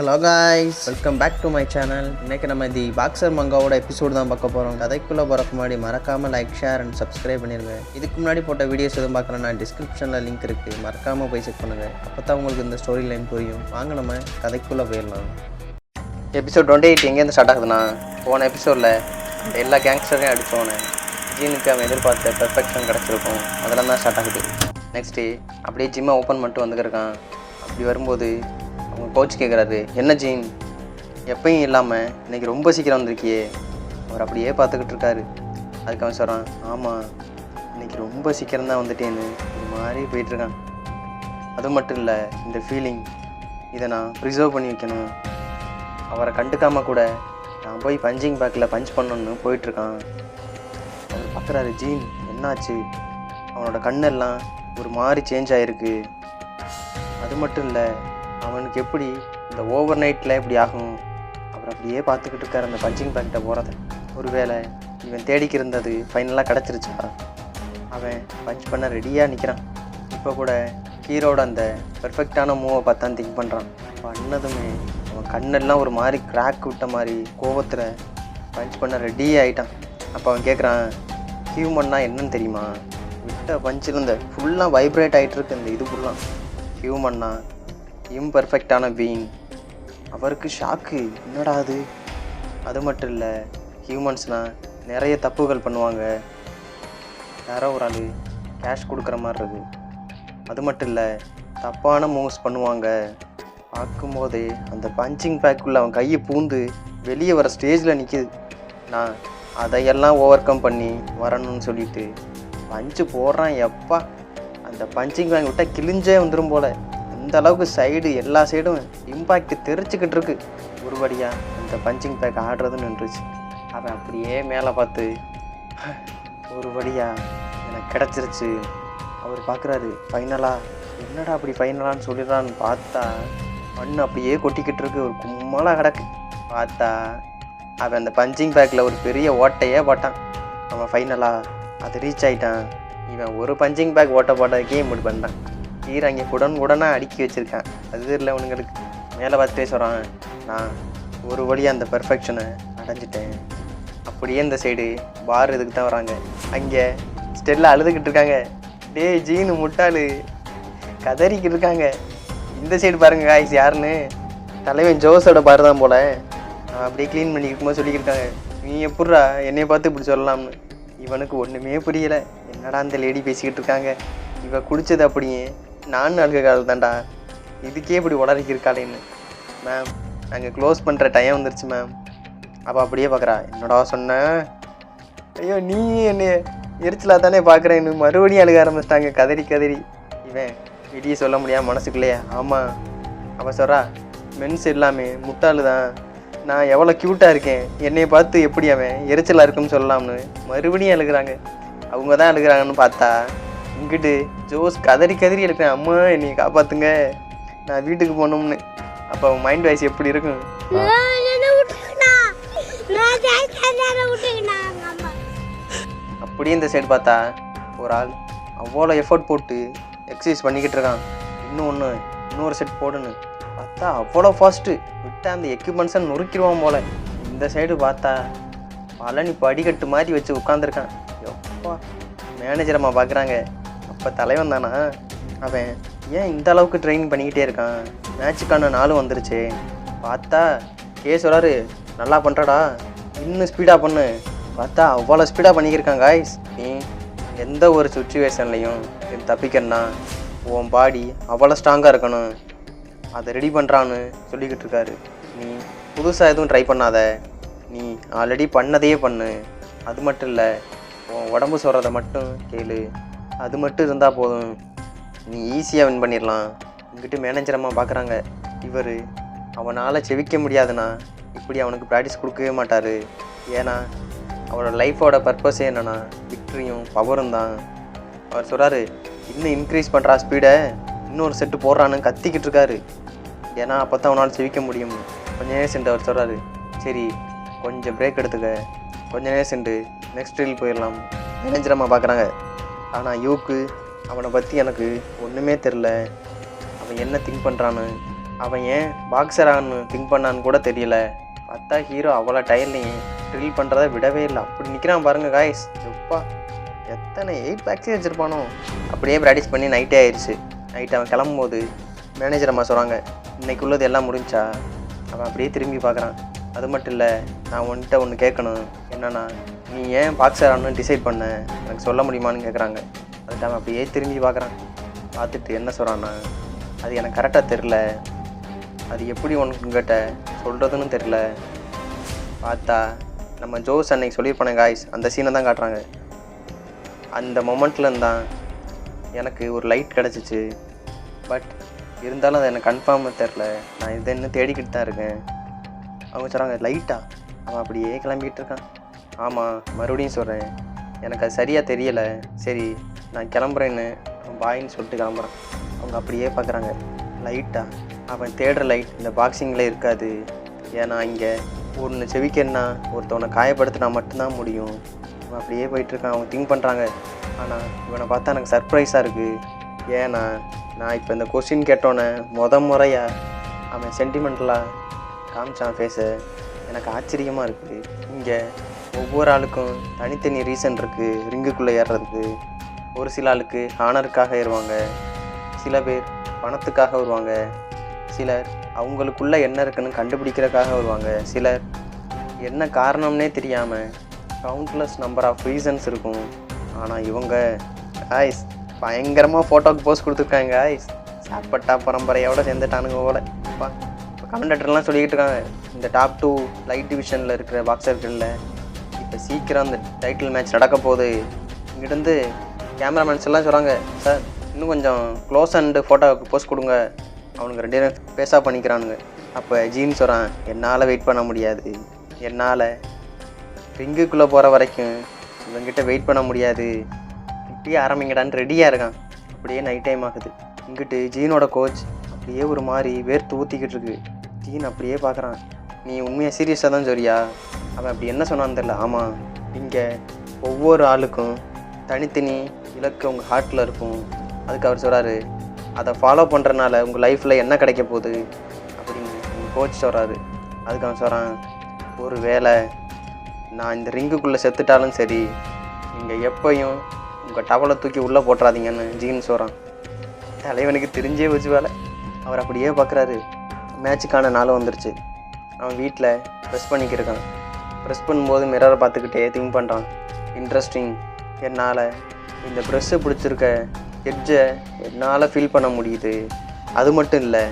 Hello guys welcome back to my channel இன்றைக்கி நம்ம தி boxer மங்காவோட episode தான் பார்க்க போகிறோம் கதைக்குள்ளே போகிறக்கு முன்னாடி மறக்காமல் லைக் ஷேர் அண்ட் சப்ஸ்கிரைப் பண்ணிடுங்க இதுக்கு முன்னாடி போட்ட வீடியோஸ் எதுவும் பார்க்குறேன்னா டிஸ்கிரிப்ஷனில் லிங்க் இருக்குது மறக்காமல் போய் செக் பண்ணுங்கள் அப்போ தான் உங்களுக்கு இந்த ஸ்டோரி லைன் புரியும். வாங்க நம்ம கதைக்குள்ளே போயிடலாம். எபிசோட் டுவெண்ட்டி எயிட் எங்கேருந்து ஸ்டார்ட் ஆகுதுன்னா போன எபிசோடில் எல்லா கேங்ஸ்டரையும் அடித்தோன்னே ஜீனுக்கு அவன் எதிர்பார்த்த பெர்ஃபெக்ஷன் கிடச்சிருக்கும். அதெல்லாம் தான் ஸ்டார்ட் ஆகுது. நெக்ஸ்ட்டு அப்படியே ஜிம்மை ஓப்பன் பண்ணிட்டு வந்துருக்கான் அப்படி வரும்போது அவங்க கோச் கேட்குறாரு என்ன ஜீன் எப்பயும் இல்லாமல் இன்னைக்கு ரொம்ப சீக்கிரம் வந்திருக்கியே. அவர் அப்படியே பார்த்துக்கிட்டு இருக்காரு. அதுக்கு அவன் சொல்கிறான் ஆமாம் இன்றைக்கி ரொம்ப சீக்கிரம் தான் வந்துட்டேன்னு. இது மாதிரி போயிட்டுருக்கான் அது மட்டும் இல்லை இந்த ஃபீலிங் இதை நான் ப்ரிசர்வ் பண்ணி வைக்கணும். அவரை கண்டுக்காமல் கூட நான் போய் பஞ்சிங் பேக்கில் பஞ்ச் பண்ணணும்னு போயிட்டுருக்கான் அவர் பார்க்குறாரு ஜீன் என்னாச்சு? அவனோட கண்ணெல்லாம் ஒரு மாதிரி சேஞ்ச் ஆகிருக்கு அது மட்டும் இல்லை அவனுக்கு எப்படி இந்த ஓவர் நைட்டில் இப்படி ஆகும்? அப்புறம் அப்படியே பார்த்துக்கிட்டு இருக்கார் அந்த பஞ்சிங் பேக்கிட்ட போகிறத ஒருவேளை இவன் தேடிக்கு இருந்தது ஃபைனலாக கிடச்சிருச்சா? அவன் பஞ்ச் பண்ண ரெடியாக நிற்கிறான் இப்போ கூட ஹீரோட அந்த பெர்ஃபெக்டான மூவை பார்த்தா திங்க் பண்ணுறான் பண்ணதுமே அவன் கண்ணெல்லாம் ஒரு மாதிரி கிராக் விட்ட மாதிரி கோவத்தில் பஞ்ச் பண்ண ரெடி ஆகிட்டான் அப்போ அவன் கேட்குறான் ஹியூமன்னா என்னன்னு தெரியுமா? விட்ட பஞ்சில் இந்த ஃபுல்லாக வைப்ரேட் ஆகிட்டு இருக்கு இந்த இது ஃபுல்லாக ஹியூமன்னா இம்பர்ஃபெக்டான பீயிங் அவருக்கு ஷாக்கு என்னடா அது? அது மட்டும் இல்லை ஹியூமன்ஸ்னால் நிறைய தப்புகள் பண்ணுவாங்க. யாரோ ஒரு ஆள் கேஷ் கொடுக்குற மாதிரி இருக்கு. அது மட்டும் இல்லை தப்பான மூவ்ஸ் பண்ணுவாங்க. பார்க்கும்போதே அந்த பஞ்சிங் பேக்குள்ளே அவன் கையை பூந்து வெளியே வர ஸ்டேஜில் நிற்கிது நான் அதையெல்லாம் ஓவர் கம் பண்ணி வரணும்னு சொல்லிட்டு பஞ்சு போடுறான் எப்பா. அந்த பஞ்சிங் பேங்க் விட்டால் கிழிஞ்சே வந்துடும் போல. அந்த அளவுக்கு சைடு எல்லா சைடும் இம்பாக்ட் தெரிச்சுக்கிட்டு இருக்கு. ஒருபடியாக இந்த பஞ்சிங் பேக் ஆடுறதுன்னு நின்றுச்சு. அவன் அப்படியே மேலே பார்த்து ஒரு எனக்கு கிடச்சிருச்சு. அவர் பார்க்குறாரு ஃபைனலாக என்னடா அப்படி ஃபைனலான்னு சொல்லிடுறான்னு பார்த்தா மண் அப்படியே கொட்டிக்கிட்டு இருக்கு. ஒரு கும்மலாக கிடக்கு. பார்த்தா அவன் அந்த பஞ்சிங் பேக்கில் ஒரு பெரிய ஓட்டையே போட்டான். அவன் ஃபைனலாக அது ரீச் ஆகிட்டான் இவன் ஒரு பஞ்சிங் பேக் ஓட்ட போட்டதுக்கே இப்படி பண்ணிட்டான் கீரை அங்கே உடனே அடுக்கி வச்சுருக்கான். அது இல்லை உனங்களுக்கு மேலே பார்த்துட்டே சொல்கிறான் நான் ஒரு வழியாக அந்த பெர்ஃபெக்ஷனை அடைஞ்சிட்டேன். அப்படியே இந்த சைடு பார் இதுக்கு தான் வராங்க. அங்கே ஸ்டெல்ல அழுதுகிட்டு இருக்காங்க. டேய் ஜீனு முட்டாளு. கதறிக்கிட்டு இருக்காங்க. இந்த சைடு பாருங்க காய்ஸ் யாருன்னு? தலைவன் ஜோஸோட பார் தான் போல. நான் அப்படியே க்ளீன் பண்ணி இருக்கும்போது நீ எப்பட்றா என்னைய பார்த்து இப்படி சொல்லலாம்னு? இவனுக்கு ஒன்றுமே புரியலை. என்னடா அந்த லேடி பேசிக்கிட்டு இருக்காங்க? இவ குடிச்சது அப்படியே நான் அழுக கால் தான்டா. இதுக்கே இப்படி உடறிக்கி இருக்காளேன்னு. மேம் நாங்கள் க்ளோஸ் பண்ணுற டைம் வந்துருச்சு மேம் அப்போ அப்படியே பார்க்குறா என்னடா சொன்ன? ஐயோ நீ என்ன எரிச்சலாக தானே பார்க்குறேன்னு மறுபடியும் அழுக ஆரம்பிச்சிட்டாங்க. கதறி கதறி. இவன் வெளியே சொல்ல முடியாமல் மனசுக்குள்ளேயே. ஆமாம் அவள் சொல்கிறா மென்ஸ் எல்லாமே முட்டாளு தான். நான் எவ்வளோ க்யூட்டாக இருக்கேன். என்னை பார்த்து எப்படி அவன் எரிச்சலாக இருக்குன்னு சொல்லலாம்னு. மறுபடியும் அழுகுறாங்க. அவங்க தான் அழுகுறாங்கன்னு பார்த்தா இங்கிட்டு ஜோஸ் கதறி கதறி எழுக்கிறேன் அம்மா என்னை காப்பாற்றுங்க நான் வீட்டுக்கு போகணும்னு. அப்போ மைண்ட் வாய்ஸ் எப்படி இருக்கும்? அப்படியே இந்த சைடு பார்த்தா ஒரு ஆள் அவ்வளோ எஃபோர்ட் போட்டு எக்ஸசைஸ் பண்ணிக்கிட்டு இருக்கான். இன்னும் ஒன்று இன்னொரு செட் போடுன்னு பார்த்தா அவ்வளோ ஃபாஸ்ட்டு விட்டா அந்த எக்யூப்மெண்ட்ஸை நொறுக்கிடுவான் போல. இந்த சைடு பார்த்தா பழனி படிக்கட்டு மாதிரி வச்சு உட்காந்துருக்கான் எப்பா மேனேஜர் அம்மா பார்க்குறாங்க இப்போ தலைவன் தானா? அவன் ஏன் இந்த அளவுக்கு ட்ரைனிங் பண்ணிக்கிட்டே இருக்கான்? மேட்சுக்கான நாளும் வந்துருச்சு. பார்த்தா கே சொல்கிறாரு நல்லா பண்ணுறடா இன்னும் ஸ்பீடாக பண்ணு. பார்த்தா அவ்வளோ ஸ்பீடாக பண்ணிக்கிருக்கான் காய்ஸ் நீ எந்த ஒரு சுச்சுவேஷன்லையும் தப்பிக்கணும்னா உன் பாடி அவ்வளோ ஸ்ட்ராங்காக இருக்கணும். அதை ரெடி பண்ணுறான்னு சொல்லிக்கிட்டு இருக்காரு. நீ புதுசாக எதுவும் ட்ரை பண்ணாத. நீ ஆல்ரெடி பண்ணதையே பண்ணு. அது மட்டும் இல்லை உன் உடம்பு சொல்கிறத மட்டும் கேளு. அது மட்டும் இருந்தால் போதும். நீ ஈஸியாக வின் பண்ணிடலாம் இங்கிட்டு மேனேஜர் அம்மா பார்க்குறாங்க இவர் அவனால் செவிக்க முடியாதுண்ணா. இப்படி அவனுக்கு ப்ராக்டிஸ் கொடுக்கவே மாட்டார். ஏன்னா அவரோட லைஃபோட பர்பஸே என்னென்னா விக்ட்ரியும் பவரும் தான். அவர் சொல்கிறாரு இன்னும் இன்க்ரீஸ் பண்ணுறா ஸ்பீடை இன்னொரு செட்டு போடுறான்னு கத்திக்கிட்டு இருக்காரு. ஏன்னா அப்போ தான் அவனால் செவிக்க முடியும். கொஞ்ச நேரம் சென்று அவர் சொல்கிறாரு சரி கொஞ்சம் பிரேக் எடுத்துக்க. கொஞ்ச நேரம் சென்று நெக்ஸ்ட் ரீல் போயிடலாம் மேனேஜரம்மா பார்க்குறாங்க ஆனால் யூக்கு அவனை பற்றி எனக்கு ஒன்றுமே தெரில அவன் என்ன திங்க் பண்ணுறான்னு அவன் ஏன் பாக்ஸரான்னு திங்க் பண்ணான்னு கூட தெரியல. பார்த்தா ஹீரோ அவ்வளோ டயர்லையும் ட்ரில் பண்ணுறத விடவே இல்லை. அப்படி நிற்கிறான் பாருங்கள் காய்ஸ் எப்பா எத்தனை எயிட் பேக்ஸே வச்சுருப்பானோ. அப்படியே ப்ராக்டிஸ் பண்ணி நைட்டே ஆயிடுச்சு நைட் அவன் கிளம்பும்போது மேனேஜர் அம்மா சொல்கிறாங்க இன்னைக்கு உள்ளது எல்லாம் முடிஞ்சா? அவன் அப்படியே திரும்பி பார்க்குறான். அது மட்டும் இல்லை நான் உன்கிட்ட ஒன்று கேட்கணும். என்னன்னா நீ ஏன் பாக்ஸர் ஆகணும்னு டிசைட் பண்ண? எனக்கு சொல்ல முடியுமான்னு கேட்குறாங்க அதுக்கு அவன் அப்படியே திரும்பி பார்க்குறான் பார்த்துட்டு என்ன சொல்கிறான்னா அது எனக்கு கரெக்டாக தெரில அது எப்படி உனக்கிட்ட சொல்கிறதுன்னு தெரில பார்த்தா நம்ம ஜோஸ் அன்னைக்கு சொல்லியிருப்பானே காய்ஸ் அந்த சீனை தான் காட்டுறாங்க. அந்த மொமெண்ட்லேருந்து தான் எனக்கு ஒரு லைட் கிடச்சிச்சு. பட் இருந்தாலும் அது எனக்கு கன்ஃபார்மாக தெரில நான் இதை இன்னும் தேடிக்கிட்டு தான் இருக்கேன். அவங்க சொல்கிறாங்க லைட்டா அவன் அப்படியே கிளம்பிட்டு இருக்கான். ஆமாம் மறுபடியும் சொல்கிறேன் எனக்கு அது சரியாக தெரியலை. சரி நான் கிளம்புறேன்னு பாயின்னு சொல்லிட்டு கிளம்புறான். அவங்க அப்படியே பார்க்குறாங்க லைட்டா அவன் தேடுற லைட் இந்த பாக்ஸிங்கில் இருக்காது. ஏன்னா இங்கே ஒன்று செவிக்கன்னா ஒருத்தவனை காயப்படுத்தினா மட்டும்தான் முடியும். அவன் அப்படியே போயிட்டுருக்கான். அவங்க திங்க் பண்ணுறாங்க ஆனால் இவனை பார்த்தா எனக்கு சர்ப்ரைஸாக இருக்குது ஏன்னா நான் இப்போ இந்த கொஸ்டின் கேட்டோன்னே முத முறையாக அவன் சென்டிமெண்டலாக காமிச்சான் ஃபேஸை எனக்கு ஆச்சரியமாக இருக்குது இங்கே ஒவ்வொரு ஆளுக்கும் தனித்தனி ரீசன் இருக்குது ரிங்குக்குள்ளே ஏறுறதுக்கு ஒரு சில ஆளுக்கு ஹானருக்காக ஏறுவாங்க. சில பேர் பணத்துக்காக வருவாங்க. சிலர் அவங்களுக்குள்ளே என்ன இருக்குன்னு கண்டுபிடிக்கிறதுக்காக வருவாங்க. சிலர் என்ன காரணம்னே தெரியாமல் கவுண்ட்லெஸ் நம்பர் ஆஃப் ரீசன்ஸ் இருக்கும். ஆனால் இவங்க ஐஸ் பயங்கரமாக ஃபோட்டோக்கு போஸ்ட் கொடுத்துருக்காங்க ஐஸ் சாப்பட்டா பரம்பரையோடு சேர்ந்துட்டானுங்க போல. இப்போ கமெண்டேட்டர்லாம் சொல்லிக்கிட்டு இருக்காங்க. இந்த டாப் டூ லைட் டிவிஷனில் இருக்கிற பாக்ஸர்களில் இப்போ சீக்கிரம் அந்த டைட்டில் மேட்ச் நடக்க போகுது. இங்கிட்டேருந்து கேமராமேன்ஸ் எல்லாம் சொல்கிறாங்க சார் இன்னும் கொஞ்சம் க்ளோஸ் அண்டு ஃபோட்டோவுக்கு போஸ்ட் கொடுங்க. அவனுக்கு ரெண்டு பேரும் பேஸாக பண்ணிக்கிறானுங்க. அப்போ ஜீன் சொல்கிறான் என்னால் வெயிட் பண்ண முடியாது. என்னால் ரிங்குக்குள்ளே போகிற வரைக்கும் இவங்கிட்ட வெயிட் பண்ண முடியாது. இப்படியே ஆரம்பிங்கடான்னு ரெடியாக இருக்கான். அப்படியே நைட் டைம் ஆகுது. இங்கிட்டு ஜீனோட கோச் அப்படியே ஒரு மாதிரி வேர்த்து ஊற்றிக்கிட்டு இருக்கு. ஜீன் அப்படியே பார்க்குறான் நீ உண்மையாக சீரியஸாக தான் சொல்றியா? அவன் அப்படி என்ன சொன்னான்னு தெரில ஆமாம் இங்கே ஒவ்வொரு ஆளுக்கும் தனித்தனி இலக்கு உங்கள் ஹார்ட்டில் இருக்கும். அதுக்கு அவர் சொல்கிறாரு அதை ஃபாலோ பண்ணுறனால உங்கள் லைஃப்பில் என்ன கிடைக்க போகுது? அப்படின்னு உங்கள் கோச் சொல்கிறாரு அதுக்கு அவன் சொல்கிறான் ஒரு வேளை நான் இந்த ரிங்குக்குள்ளே செத்துட்டாலும் சரி நீங்கள் எப்பையும் உங்கள் டவலை தூக்கி உள்ளே போட்டுறாதீங்கன்னு ஜீன் சொல்கிறான் தலைவனுக்கு தெரிஞ்சே வச்சு வேலை. அவர் அப்படியே பார்க்குறாரு மேட்சுக்கான நாளும் வந்துருச்சு. அவன் வீட்டில் ப்ரெஸ் பண்ணிக்கிருக்கான் ப்ரெஸ் பண்ணும்போது மிரரை பார்த்துக்கிட்டே திங்க் பண்ணுறான் இன்ட்ரெஸ்டிங் என்னால் இந்த ப்ரெஷ்ஷை பிடிச்சிருக்க எட்ஜை என்னால் ஃபீல் பண்ண முடியுது. அது மட்டும் இல்லை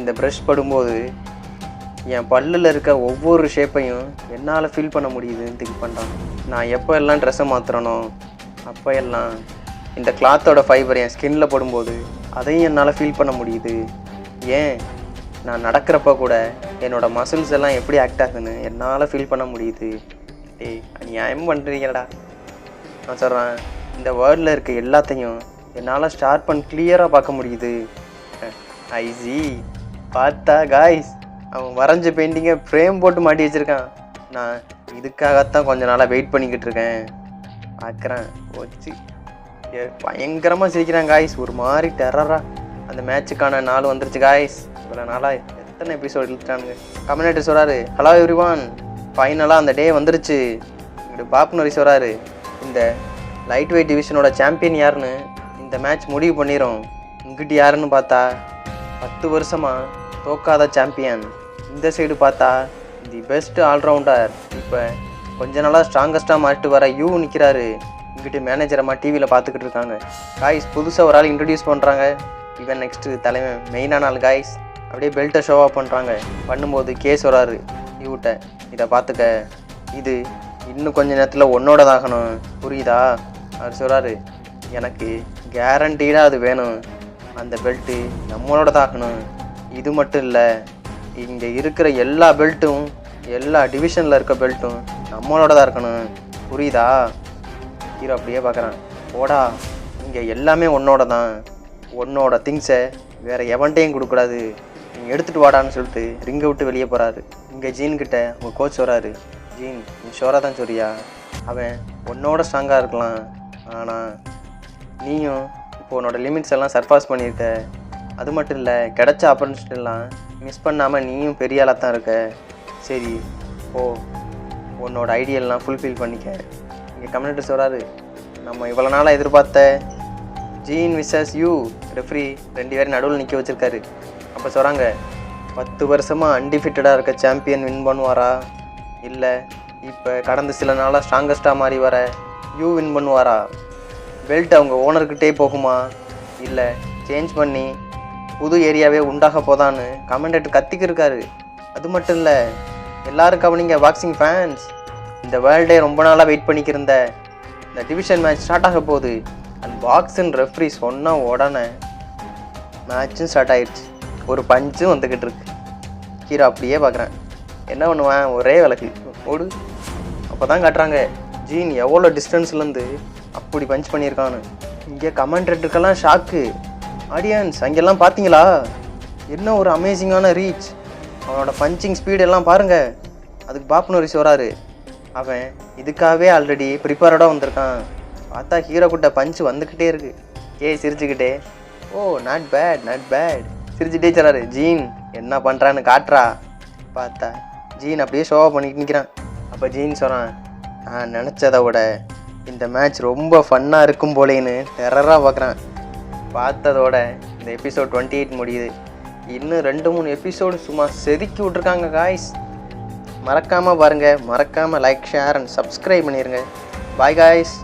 இந்த ப்ரெஷ் படும்போது என் பல்லில் இருக்க ஒவ்வொரு ஷேப்பையும் என்னால் ஃபீல் பண்ண முடியுதுன்னு திங்க் பண்ணுறான் நான் எப்போ எல்லாம் ட்ரெஸ்ஸை மாற்றுறனோ அப்போ எல்லாம் இந்த கிளாத்தோட ஃபைபர் என் ஸ்கின்ல படும்போது அதையும் என்னால் ஃபீல் பண்ண முடியுது. ஏன்? நான் நடக்கிறப்ப கூட என்னோட மசில்ஸ் எல்லாம் எப்படி ஆக்ட் ஆகுதுன்னு என்னால் ஃபீல் பண்ண முடியுது. டேய் நியாயம் பண்ணுறீங்கடா நான் சொல்கிறேன் இந்த வேர்ல்டில் இருக்க எல்லாத்தையும் என்னால் ஸ்டார்ட் பண்ண கிளியராக பார்க்க முடியுது. ஐசி பார்த்தா காய்ஸ் அவன் வரைஞ்ச பெயிண்டிங்கை ஃப்ரேம் போட்டு மாட்டி வச்சுருக்கான். நான் இதுக்காகத்தான் கொஞ்ச நாளாக வெயிட் பண்ணிக்கிட்டு இருக்கேன். பார்க்குறேன் வச்சு பயங்கரமாக சிரிக்கிறான் காய்ஸ் ஒரு மாதிரி டெரராக அந்த மேட்சுக்கான நாள் வந்துருச்சு காய்ஸ் இவ்வளோ நாளாக எத்தனை எபிசோட் இழுத்துட்டானுங்க. கமெண்டேட்டர் சொல்கிறாரு ஹலோ எவ்ரிவான் ஃபைனலாக அந்த டே வந்துருச்சு. இங்கிட்டு பாப்புனரி சொல்கிறாரு இந்த லைட் வெயிட் டிவிஷனோட சாம்பியன் யாருன்னு இந்த மேட்ச் முடிவு பண்ணிடும் இங்கிட்டு யாருன்னு பார்த்தா பத்து வருஷமாக தோக்காத சாம்பியன் இந்த சைடு பார்த்தா தி பெஸ்ட் ஆல்ரவுண்டர் இப்போ கொஞ்ச நாளாக ஸ்ட்ராங்கஸ்ட்டாக மாட்டு வர யூ நிற்கிறாரு இங்கிட்டு மேனேஜரம்மா டிவியில் பார்த்துக்கிட்டு இருக்காங்க. காய்ஸ் புதுசாக ஒரு ஆள் இன்ட்ரடியூஸ் பண்ணுறாங்க இவன் நெக்ஸ்ட்டு தலைவன். மெயினான ஆள் காய்ஸ் அப்படியே பெல்ட்டை ஷோவாக பண்ணுறாங்க பண்ணும்போது கேஸ் வராரு இவட்ட இதை பார்த்துக்க. இது இன்னும் கொஞ்ச நேரத்தில் உன்னோடதாகணும். புரியுதா? அவர் சொல்கிறாரு எனக்கு கேரண்டீடாக அது வேணும். அந்த பெல்ட்டு நம்மளோடதாகணும் இது மட்டும் இல்லை இங்கே இருக்கிற எல்லா பெல்ட்டும் எல்லா டிவிஷனில் இருக்க பெல்ட்டும் நம்மளோட தான் இருக்கணும். புரியுதா? ஹீரோ அப்படியே பார்க்குறான் போடா. இங்கே எல்லாமே உன்னோட தான் உன்னோட திங்ஸை வேறு எவன்ட்டையும் கொடுக்கூடாது நீ எடுத்துகிட்டு வாடான்னு சொல்லிட்டு ரிங்கை விட்டு வெளியே போகிறாரு இங்கே ஜீன் கிட்ட உங்கள் கோச் வராரு ஜீன் நீ ஷோராக தான் சொல்றியா? அவன் உன்னோட ஸ்ட்ராங்காக இருக்கலாம். ஆனால் நீயும் இப்போ உன்னோட லிமிட்ஸ் எல்லாம் சர்பாஸ் பண்ணியிருக்க அது மட்டும் இல்லை கிடைச்ச ஆப்பர்ச்சுனிட்டிலாம் மிஸ் பண்ணாமல் நீயும் பெரிய ஆளாக தான் இருக்க. சரி ஓ உன்னோட ஐடியெல்லாம் ஃபுல்ஃபில் பண்ணிக்க. இங்கே கம்யூனிட்டி சொல்கிறாரு நம்ம இவ்வளோ நாளாக எதிர்பார்த்த ஜீன் விசஸ் யூ ரெஃப்ரி ரெண்டு பேரும் நடுவில் நிற்க வச்சுருக்காரு. அப்போ சொல்கிறாங்க பத்து வருஷமாக அன்டிஃபிட்டடாக இருக்க சாம்பியன் வின் பண்ணுவாரா? இல்லை இப்போ கடந்த சில நாளாக ஸ்ட்ராங்கஸ்டாக மாறி வர யூ வின் பண்ணுவாரா? பெல்ட் அவங்க ஓனர்கிட்டே போகுமா? இல்லை சேஞ்ச் பண்ணி புது ஏரியாவே உண்டாக போதான்னு கமெண்டேட்டர் கத்திக்கிருக்காரு. அது மட்டும் இல்லை எல்லாரும் கவனிங்க பாக்ஸிங் ஃபேன்ஸ் இந்த வேர்ல்டே ரொம்ப நாளாக வெயிட் பண்ணிக்கிருந்த இந்த டிவிஷன் மேட்ச் ஸ்டார்ட் ஆக போகுது. பாக்ஸின் ரெஃப்ரி சொன்ன உடனே மேட்சும் ஸ்டார்ட் ஆயிடுச்சு ஒரு பஞ்சும் வந்துக்கிட்டு இருக்கு. ஹீரோ அப்படியே பார்க்குறேன். என்ன பண்ணுவேன்? ஒரே விளக்கு. ஓடு அப்போ தான் காட்டுறாங்க. ஜீன் எவ்வளோ டிஸ்டன்ஸ்லேருந்து அப்படி பஞ்ச் பண்ணியிருக்கான்னு. இங்கே கமெண்ட்ரேட்டருக்கெல்லாம் ஷாக்கு ஆடியன்ஸ் அங்கெல்லாம் பார்த்தீங்களா? என்ன ஒரு அமேசிங்கான ரீச் அவனோட பஞ்சிங் ஸ்பீடு எல்லாம் பாருங்க. அதுக்கு பாப்னு வராரு. அவன் இதுக்காகவே ஆல்ரெடி ப்ரிப்பேர்டாக வந்திருக்கான். பார்த்தா ஹீரோ கிட்ட பஞ்ச் வந்துக்கிட்டே இருக்கு. ஏய் சிரிச்சுக்கிட்டே. Oh not bad not bad சிரிச்சுட்டே சொல்றாரு ஜீன் என்ன பண்ணுறான்னு காட்டுறா. பார்த்தா ஜீன் அப்படியே ஷோவாக பண்ணிட்டு நிற்கிறான் அப்போ ஜீன் சொன்னான் நான் நினச்சதை விட இந்த மேட்ச் ரொம்ப ஃபன்னாக இருக்கும் போலேன்னு டெரராக பார்க்குறான் பார்த்ததோட இந்த எபிசோட் டுவெண்ட்டி எயிட் முடியுது. இன்னும் ரெண்டு மூணு எபிசோடு சும்மா செதுக்கி விட்ருக்காங்க காய்ஸ் மறக்காமல் பாருங்கள் மறக்காமல் லைக் ஷேர் அண்ட் சப்ஸ்கிரைப் பண்ணிடுங்க பாய் காய்ஸ்